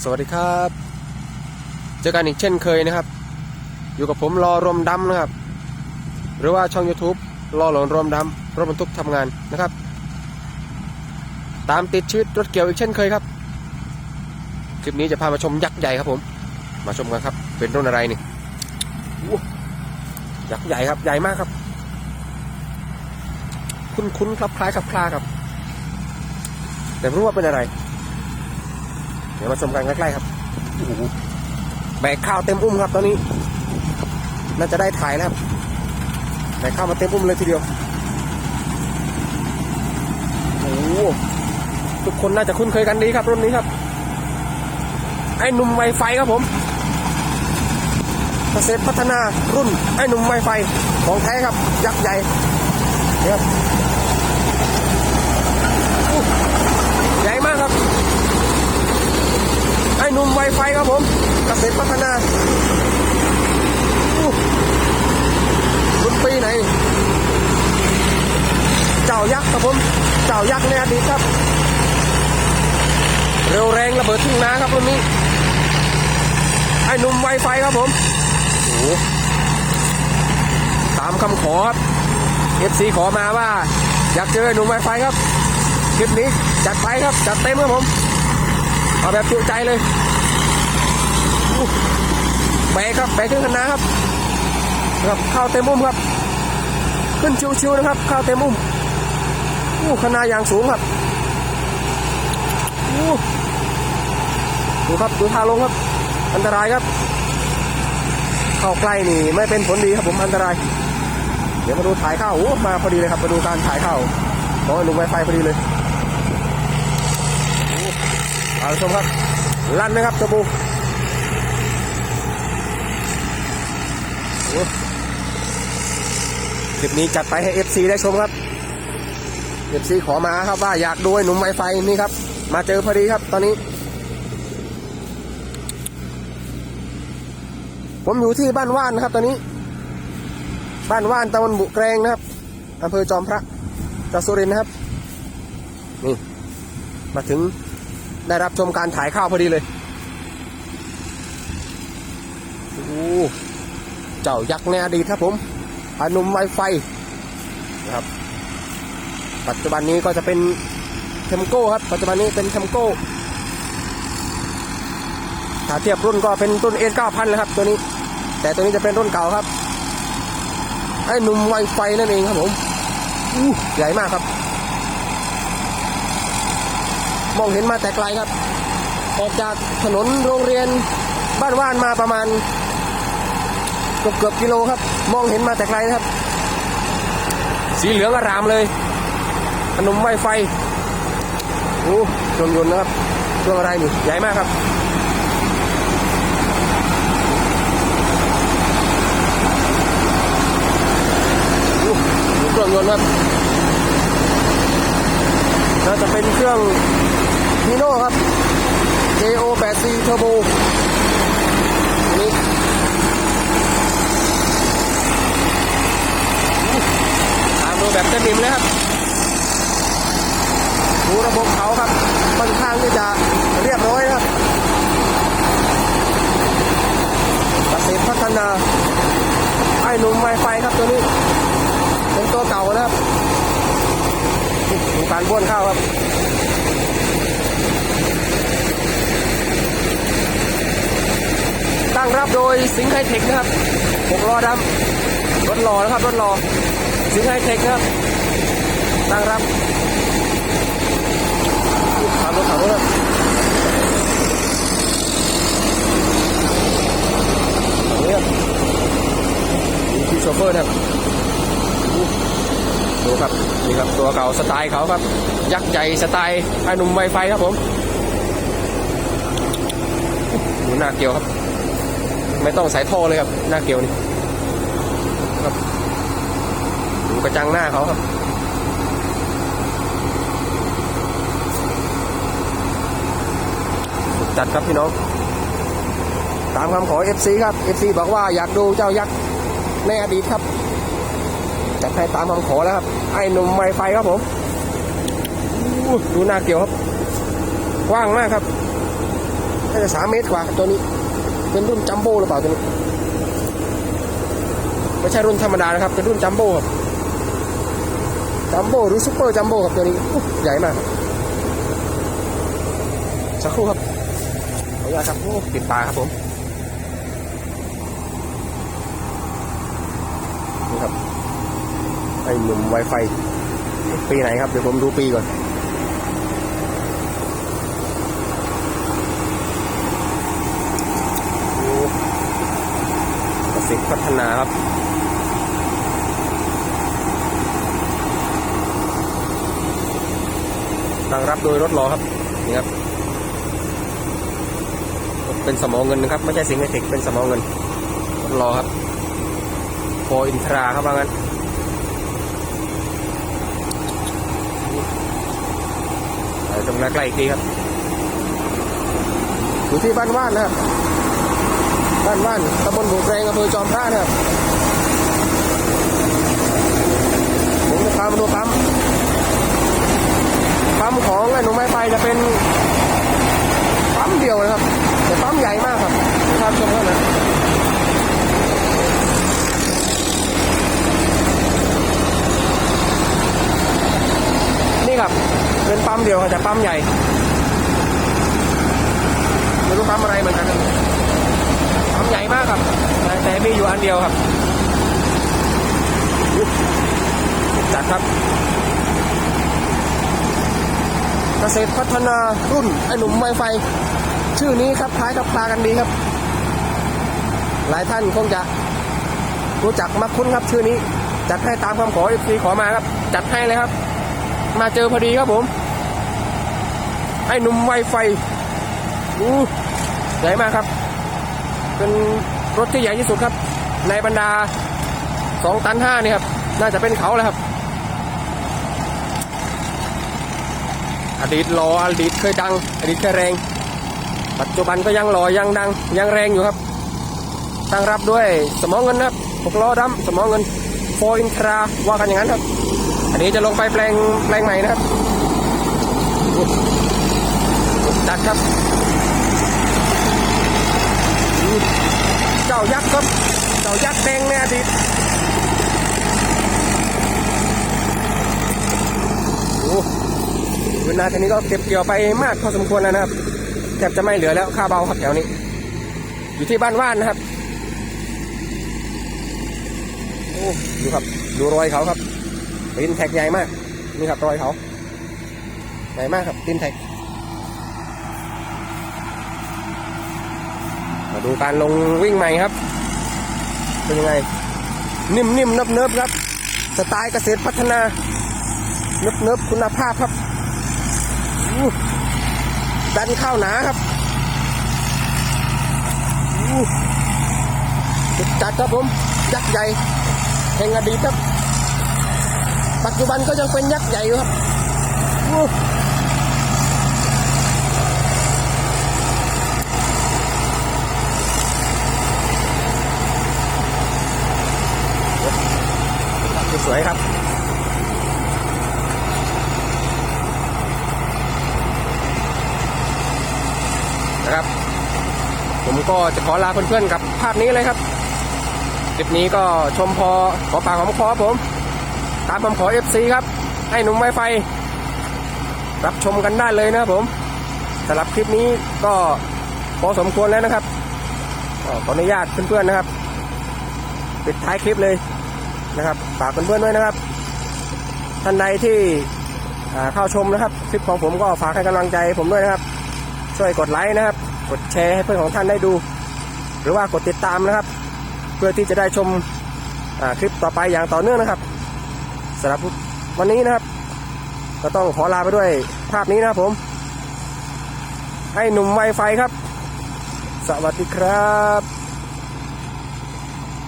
สวัสดีครับ เจอกันอีกเช่นเคยนะครับ อยู่กับผมรอรวมดำนะครับ หรือว่าช่อง YouTube รอหลนรวมดำรถบรรทุกทำงานนะครับ ตามติดชีวิตรถเกี่ยวอีกเช่นเคยครับ คลิปนี้จะพามาชมยักษ์ใหญ่ครับผม มาชมกันครับ เป็นรุ่นอะไรนี่ยักษ์ใหญ่ครับใหญ่มากครับ คุ้นๆครับคล้ายครับคลาครับ แต่ไม่รู้ว่าเป็นอะไร ดี๋ยวมาชมกันใกล้ๆครับโอ้โหแบกข้าวเต็มอุ้มครับตอนนี้ น่าจะได้ถ่ายแล้วครับแบกข้าวมาเต็มอุ้มเลยทีเดียวโอ้โหทุกคนน่าจะคุ้นเคยกันดีครับรุ่นนี้ครับ ไอ้หนุ่มไวไฟครับผมเกษตรพัฒนารุ่นไอ้หนุ่มไวไฟของแท้ครับ ยักษ์ใหญ่เนี่ยใหญ่มากครับ ไอ้หนุ่มไวไฟครับผมเกษตรพัฒนารุ่นปีไหน เจ้ายักษ์ครับผม เจ้ายักษ์ในอดีตครับ เร็วแรงระเบิดทุ่งนาครับรุ่นนี้ ไอ้หนุ่มไวไฟครับผมโอ้ตามคำขอครับ FC ขอมาว่า อยากเจอไอ้หนุ่มไวไฟครับ คลิปนี้จัดไปครับ จัดเต็มครับผม เอาแบบจุใจเลยแบกครับแบกขึ้นคณะครับครับเข้าเต็มมุมครับ ขึ้นชิวๆนะครับ เข้าเต็มมุมอู้คณะอย่างสูงครับอู้ดูครับดูทางลงครับ อันตรายครับเข้าใกล้นี่ไม่เป็นผลดีครับผมอันตราย เดี๋ยวมาดูถ่ายข้าวโอ้มาพอดีเลยครับมาดูการถ่ายข้าวของไอ้หนุ่มไวไฟพอดีเลย เอาชมครับ ลั่นนะครับตะบูคลิปนี้จัดไปให้ FC ได้ชมครับ FC ขอมาครับว่าอยากดูไอหนุ่มไวไฟนี่ครับ มาเจอพอดีครับตอนนี้ ผมอยู่ที่บ้านว่านนะครับ ตอนนี้ บ้านว่านตะวันบุแกรงนะครับอำเภอจอมพระจังหวัดสุรินทร์นะครับ นี่ มาถึง ได้รับชมการถ่ายข้าวพอดีเลยโอ้เจ้ายักษ์ในอดีตครับผมอนุมไวไฟนะครับ ปัจจุบันนี้ก็จะเป็นเทมโก้ครับ ปัจจุบันนี้เป็นเทมโก้ถ้าเทียบรุ่นก็เป็นรุ่นเอ็นเก้าพันเลยครับ ตัวนี้ แต่ตัวนี้จะเป็นรุ่นเก่าครับไอ้นุ่มไวไฟนั่นเองครับผมอู้ใหญ่มากครับ มองเห็นมาแต่ไกลครับ ออกจากถนนโรงเรียนบ้านว่านมาประมาณเกือบเกือบกิโลครับ มองเห็นมาแต่ไกลนะครับ สีเหลืองอารามเลยขนมไวไฟโอ้ยนยนต์นะครับเครื่องอะไรนี่ใหญ่มากครับโอ้ดูเครื่องยนต์ครับน่าจะเป็นเครื่อง ฮีโน่ครับ JO 8 C Turbo อันนี้ตามดูแบบเต็มอิ่มเลยครับดูระบบเขาครับค่อนข้างที่จะเรียบร้อยนะครับเกษตรพัฒนาไอ้หนุ่มไวไฟครับตัวนี้ เป็นตัวเก่านะครับดูการบ้วนข้าวครับ ตั้งรับโดยสิงห์ไฮเทคนะครับหกล้อดำรถหล่อนะครับรถหล่อสิงห์ไฮเทคครับตั้งรับขับรถขับรถครับนี่ครับมีที่โชเฟอร์นะครับดูครับนี่ครับตัวเก่าสไตล์เขาครับ ยักษ์ใหญ่สไตล์ไอ้หนุ่มไวไฟครับผมดูหน้าเกี่ยวครับ ไม่ต้องสายท่อเลยครับ หน้าเกลียวนี่ครับดูกระจังหน้าเขาครับจัดครับพี่น้อง ตามคำขอ FC ครับ FC บอกว่าอยากดูเจ้ายักษ์ในอดีตครับจัดให้ตามคำขอแล้วครับ ไอ้หนุ่มไวไฟครับผมดูหน้าเกี่ยวครับกว้างมากครับน่าจะสามเมตรกว่าตัวนี้ เป็นรุ่นจัมโบ้หรือเปล่าตัวนี้ไม่ใช่รุ่นธรรมดานะครับ เป็นรุ่นจัมโบ้ครับจัมโบ้หรือซุปเปอร์จัมโบ้ครับตัวนี้ใหญ่มากสักครู่ครับขออนุญาตครับโอ้ติดปลาครับผมนี่ครับไอ้หนุ่ม Wi-Fi ปีไหนครับ เดี๋ยวผมดูปีก่อน เกษตรพัฒนาครับตั้งรับโดยรถล้อครับนี่ครับ เป็นสมองเงินนะครับ ไม่ใช่สิงห์เทคเป็นสมองเงินรถล้อครับโฟอินทราครับว่างั้นตรงนั้นใกล้อีกทีครับอยู่ที่บ้านว่านนะครับ บ้านว่านตำบลบุกแรงอำเภอจอมพระนะครับผมจะพามาดูปั๊มปั๊มของไอ้หนุ่มไม้ไฟจะเป็นปั๊มเดียวนะครับ แต่ปั๊มใหญ่มากครับภาพชมเท่านั้นนี่ครับเป็นปั๊มเดียวครับแต่ปั๊มใหญ่ไม่รู้ปั๊มอะไรเหมือนกันครับปั๊มใหญ่มากครับ แต่แต่มีอยู่อันเดียว ครับจัดครับเกษตรพัฒนารุ่นไอ้หนุ่มไวไฟ ชื่อนี้ครับคล้ายกับปลากันดีครับ หลายท่านคงจะรู้จักมักคุ้นครับชื่อนี้ จัดให้ตามคำขอเอฟซีขอมาครับ จัดให้เลยครับ มาเจอพอดีครับผมไอ้หนุ่มไวไฟอู้ใหญ่มากครับ เป็นรถที่ใหญ่ที่สุดครับ ในบรรดาสองตันห้านี่ครับ น่าจะเป็นเขาแหละครับ อดีตหล่ออดีตเคยดัง อดีตเคยแรง ปัจจุบันก็ยังหล่อยังดัง ยังแรงอยู่ครับ ตั้งรับด้วยสมองเงินครับหกล้อดำสมองเงินโฟอินทราว่ากันอย่างนั้นครับ อันนี้จะลงไปแปลงแปลงใหม่นะครับอุ๊ยจัดครับ เจ้ายักษ์ครับ เจ้ายักษ์แดงในอดีตโอ้เวลาทีนี้ก็เก็บเกี่ยวไปมากพอสมควรแล้วนะครับแทบจะไม่เหลือแล้วค่าเบาครับแถวนี้ อยู่ที่บ้านว่านนะครับโอ้ดูครับ ดูรอยเขาครับตีนแท็กใหญ่มาก นี่ครับรอยเขาใหญ่มากครับตีนแท็กมาดูการลงวิ่งใหม่ครับ เป็นยังไง นิ่มๆเนิบๆครับ สไตล์เกษตรพัฒนา เนิบๆคุณภาพครับอู้ดันข้าวหนาครับอู้จุดจัดครับผม ยักษ์ใหญ่แห่งอดีตครับ ปัจจุบันก็ยังเป็นยักษ์ใหญ่อยู่ครับ สวยครับ นะครับ ผมก็จะขอลาเพื่อนๆกับภาพนี้เลยครับคลิปนี้ก็ชมพอขอปากของคอผม ตามคำขอ FC ครับ ให้หนุ่มไวไฟ รับชมกันได้เลยนะครับผมสำหรับคลิปนี้ก็พอสมควรแล้วนะครับขออนุญาตเพื่อนๆนะครับ ปิดท้ายคลิปเลย ฝากเพื่อนๆด้วยนะครับ ท่านใดที่เข้าชมนะครับคลิปของผมก็ฝากให้กำลังใจผมด้วยนะครับ ช่วยกดไลค์นะครับ กดแชร์ให้เพื่อนของท่านได้ดู หรือว่ากดติดตามนะครับ เพื่อที่จะได้ชมคลิปต่อไปอย่างต่อเนื่องนะครับสำหรับวันนี้นะครับ ก็ต้องขอลาไปด้วยภาพนี้นะครับผม ให้หนุ่มไวไฟครับ สวัสดีครับ